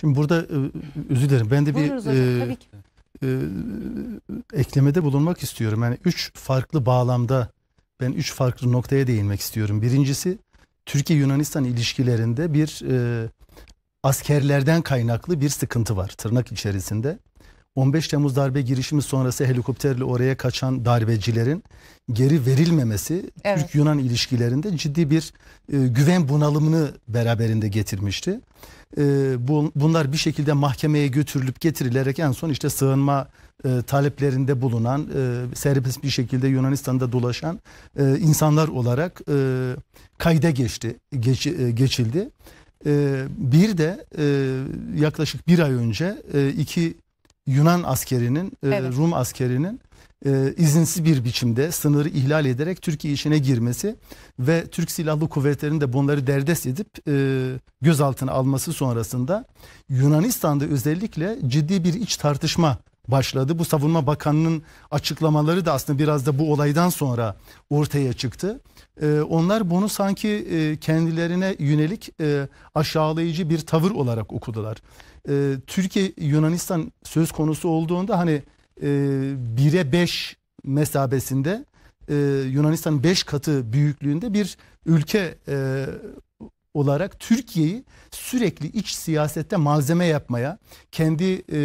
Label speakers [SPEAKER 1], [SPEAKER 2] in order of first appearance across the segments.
[SPEAKER 1] Şimdi burada e, özür dilerim. Ben de bir
[SPEAKER 2] hocam
[SPEAKER 1] e,
[SPEAKER 2] tabii ki.
[SPEAKER 1] e, eklemede bulunmak istiyorum. Yani üç farklı bağlamda ben üç farklı noktaya değinmek istiyorum. Birincisi Türkiye-Yunanistan ilişkilerinde bir e, askerlerden kaynaklı bir sıkıntı var tırnak içerisinde. 15 Temmuz darbe girişimi sonrası helikopterle oraya kaçan darbecilerin geri verilmemesi
[SPEAKER 2] Evet.
[SPEAKER 1] Türk-Yunan ilişkilerinde ciddi bir e, güven bunalımını beraberinde getirmişti. E, bu, bunlar bir şekilde mahkemeye götürülüp getirilerek en son işte sığınma e, taleplerinde bulunan, e, serbest bir şekilde Yunanistan'da dolaşan e, insanlar olarak e, kayda geçti, geç, e, geçildi. E, bir de e, yaklaşık bir ay önce e, iki Yunan askerinin, e,
[SPEAKER 2] Evet.
[SPEAKER 1] Rum askerinin e, izinsiz bir biçimde sınırı ihlal ederek Türkiye içine girmesi ve Türk Silahlı Kuvvetleri'nin de bunları derdest edip e, gözaltına alması sonrasında Yunanistan'da özellikle ciddi bir iç tartışma başladı. Bu Savunma Bakanı'nın açıklamaları da aslında biraz da bu olaydan sonra ortaya çıktı. E, onlar bunu sanki e, kendilerine yönelik e, aşağılayıcı bir tavır olarak okudular. E, Türkiye Yunanistan söz konusu olduğunda hani e, 1'e 5 mesabesinde e, Yunanistan'ın 5 katı büyüklüğünde bir ülke e, olarak Türkiye'yi sürekli iç siyasette malzeme yapmaya, kendi e,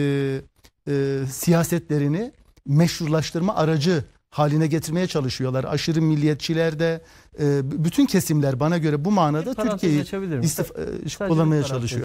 [SPEAKER 1] e, siyasetlerini meşrulaştırma aracı haline getirmeye çalışıyorlar. Aşırı milliyetçiler de e, bütün kesimler bana göre bu manada Türkiye'yi istif- e, kullanmaya çalışıyor.